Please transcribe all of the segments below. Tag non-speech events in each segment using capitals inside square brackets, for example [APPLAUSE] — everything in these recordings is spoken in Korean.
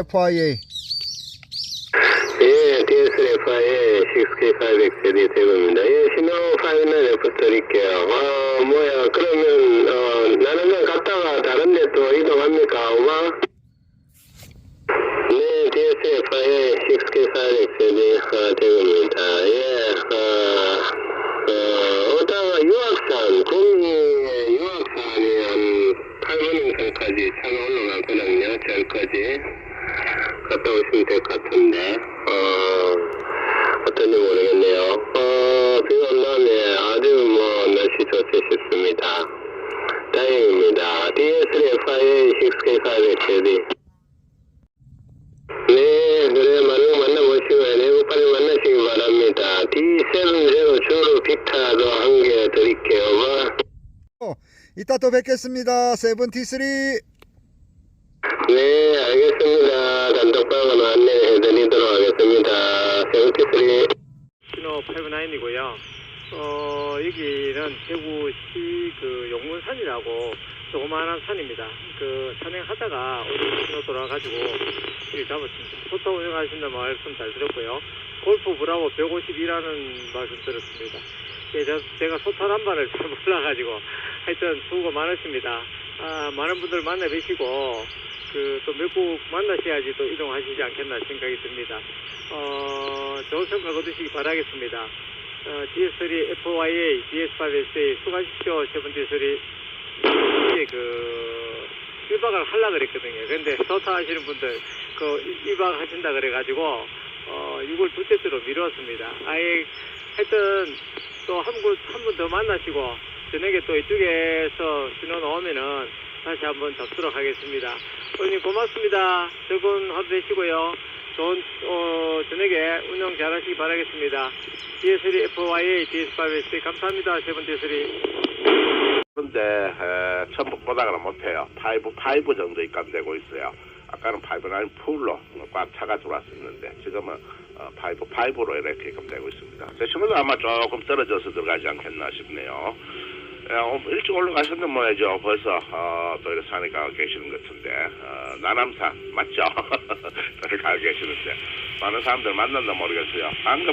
DS3FIA. 예, DS-FI의 6K500세대 대구입니다. 예, 신호 파일을 레포 드릴게요. 어, 뭐야, 그러면, 어, 나는 될 것 같은데, 어, 어떤지 모르겠네요. 어, 비가 온 다음에 아주 뭐, 날씨 좋지 싶습니다. 다행입니다. DS-FIA 6K500세대. 네, 그래, 만나, 만나보시고, 내부 빨리 만나시기 바랍니다. D70 주로 빅타도 한 개 드릴게요. 뭐. 어, 이따 또 뵙겠습니다. 세븐티3. 네, 알겠습니다. 단톡방으로 안내해드리도록 하겠습니다. 세븐티쓰리. 신호 89이고요. 어, 여기는 대구시 그 용문산이라고 조그마한 산입니다. 그 산행하다가 오늘 신호 돌아가지고 길 잡았습니다. 포터 운영하신다는 말씀 잘 들었고요. 골프 브라보 152라는 말씀 들었습니다. 예, 저, 제가 소탈 한 발을 [LAUGHS] 잘 몰라가지고 하여튼 수고가 많으십니다. 아, 많은 분들 만나 뵈시고 그또몇곡 만나셔야지 또 이동하시지 않겠나 생각이 듭니다. 어, 좋은 성과 거두시기 바라겠습니다. 어, DS3 FYA, DS5SA 수고하십시오. 세 번째 소리. 이게 그, 1박을 하려고 그랬거든요. 근데 서타 하시는 분들, 그, 1박 하신다 그래가지고, 어, 6월 둘째 주로 미뤘습니다. 아예, 하여튼, 또 한 분, 한 분 더 만나시고, 저녁에 또 이쪽에서 신호 나오면은 다시 한번 접수록 하겠습니다. 오님 고맙습니다. 즐거운 하루 되시고요. 좋은 어, 저녁에 운영 잘하시기 바라겠습니다. DS3 FYA, DS5S 감사합니다. 세 번째 소리. 근데 에, 전부 보다가는 못해요. 파이브 파이브 정도 입감되고 있어요. 아까는 파이브 라인 풀로 꽉 차가 들어왔었는데 지금은 어, 파이브 파이브로 이렇게 입감되고 있습니다. 제 친구도 아마 조금 떨어져서 들어가지 않겠나 싶네요. 에, 어, 일찍 올라가셨는 모양이죠. 벌써 어, 또 이렇게 산에 가 계시는 것 같은데 어, 나남산 맞죠? [LAUGHS] 저를 가 계시는데 많은 사람들 만났나 모르겠어요.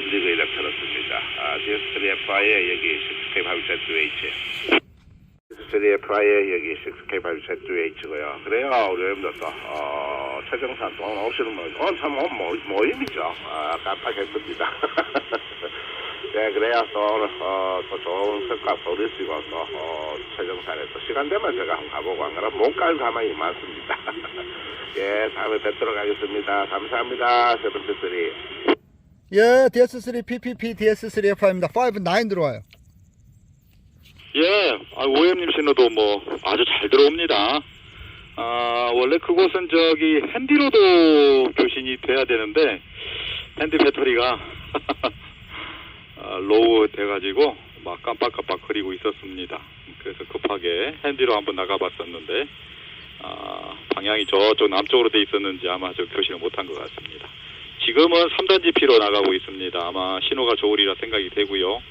지금 이렇게 들었습니다. 아, DS3FI의 여기 6K5ZH 3FI의 여기 6K5ZH고요. 그래요. 우리 여러분들 또 어, 최정산 또 오시는 분 오늘 참 오늘 모, 모임이죠. 아, 깜빡했습니다. [LAUGHS] 네, 오늘 어, 또 좋은 성과 보내시고 또 어, 최정산에 또 시간 되면 제가 한번 가보고 안 그러면 못갈 가만히 많습니다. [LAUGHS] 예, 다음에 뵙도록 하겠습니다. 감사합니다. 세븐째 쓰리. 예, DS3 PPP, DS3FI입니다. 59 들어와요. 예, 아, 오엠님 신호도 뭐 아주 잘 들어옵니다. 아, 원래 그곳은 저기 핸디로도 교신이 돼야 되는데 핸디 배터리가 아, [LAUGHS] 로우 돼가지고 막 깜빡깜빡 거리고 있었습니다. 그래서 급하게 핸디로 한번 나가봤었는데 아, 방향이 저쪽 남쪽으로 돼 있었는지 아마 저 교신을 못한 것 같습니다. 지금은 3단 지피로 나가고 있습니다. 아마 신호가 좋으리라 생각이 되고요.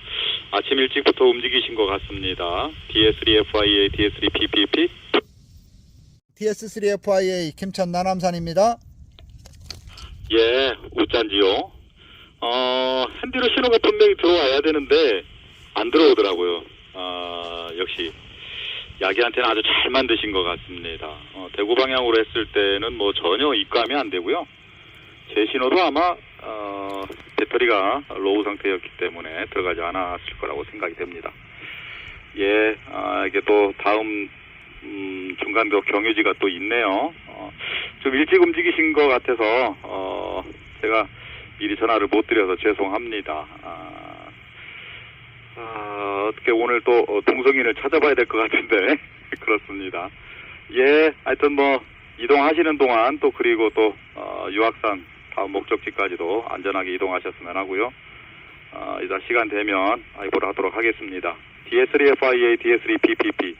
아침 일찍부터 움직이신 것 같습니다. DS3FIA, DS3PPP. DS3FIA 김천 남남산입니다. 예, 웃잔지요. 어, 핸디로 신호가 분명히 들어와야 되는데 안 들어오더라고요. 어, 역시 야기 안테나 아주 잘 만드신 것 같습니다. 어, 대구 방향으로 했을 때는 뭐 전혀 입감이 안 되고요. 제 신호도 아마 어, 배터리가 로우 상태였기 때문에 들어가지 않았을 거라고 생각이 됩니다. 예, 아, 이게 또 다음 음, 중간도 경유지가 또 있네요. 어, 좀 일찍 움직이신 것 같아서 어, 제가 미리 전화를 못 드려서 죄송합니다. 아, 아, 어떻게 오늘 또 어, 동성인을 찾아봐야 될 것 같은데 [LAUGHS] 그렇습니다. 예, 하여튼 뭐 이동하시는 동안 또 그리고 또 어, 유학산 다음 목적지까지도 안전하게 이동하셨으면 하고요. 어, 이따 시간 되면 아이보를 하도록 하겠습니다. DS3FIA, DS3PPP.